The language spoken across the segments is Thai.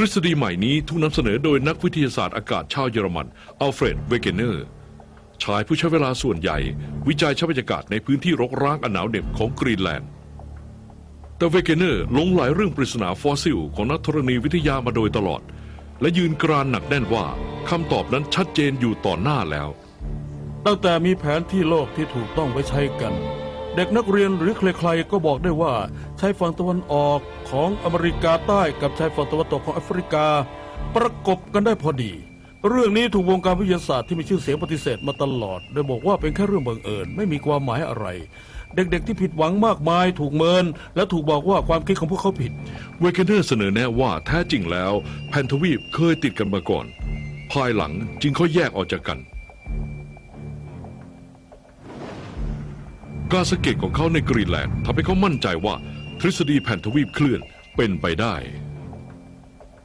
ทฤษฎีใหม่นี้ถูกนำเสนอโดยนักวิทยาศาสตร์อากาศชาวเยอรมันอัลเฟรดเวเกเนอร์ชายผู้ใช้เวลาส่วนใหญ่ วิจัยสภาพบรรยากาศในพื้นที่รกร้างอันหนาวเหน็บของกรีนแลนด์ แต่เวเกเนอร์หลงไหลเรื่องปริศนาฟอสซิล ของนักธรณีวิทยามาโดยตลอด และยืนกรานหนักแน่นว่าคำตอบนั้นชัดเจนอยู่ต่อหน้าแล้ว ตั้งแต่มีแผนที่โลกที่ถูกต้องไว้ใช้กัน เด็กนักเรียนหรือใครๆก็บอกได้ว่าชายฝั่งตะวันออกของอเมริกาใต้กับชายฝั่งตะวันตกของแอฟริกา ประกบกันได้พอดี เรื่องนี้ถูกวงการวิทยาศาสตร์ที่มีชื่อเสียงปฏิเสธมาตลอด โดยบอกว่าเป็นแค่เรื่องบังเอิญไม่มีความหมายอะไร เด็กๆที่ผิดหวังมากมายถูกเมิน และถูกบอกว่าความคิดของพวกเขาผิด เวเกเนอร์เสนอแนะว่าแท้จริงแล้วแผ่นทวีปเคยติดกันมาก่อน ภายหลังจึงค่อยแยกออกจากกัน การสังเกตของเขาในกรีนแลนด์ทำให้เขามั่นใจว่าทฤษฎีแผ่นทวีปเคลื่อนเป็นไปได้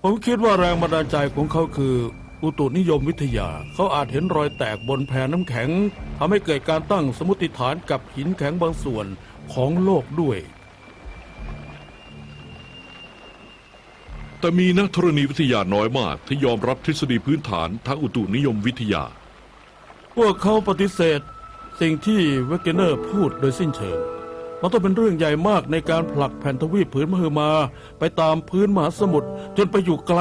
ผมคิดว่าแรงบันดาลใจของเขาคือ อุตุนิยมวิทยา เขาอาจเห็นรอยแตกบนแผ่นน้ำแข็งทำให้เกิดการตั้งสมมติฐานกับหินแข็งบางส่วนของโลกด้วย แต่มีนักธรณีวิทยาน้อยมากที่ยอมรับทฤษฎีพื้นฐานทางอุตุนิยมวิทยา พวกเขาปฏิเสธ สิ่งที่เวเกเนอร์พูดโดยสิ้นเชิง มันต้องเป็นเรื่องใหญ่มากในการผลักแผ่นทวีปผืนมหึมา ไปตามพื้นมหาสมุทรจนไปอยู่ไกล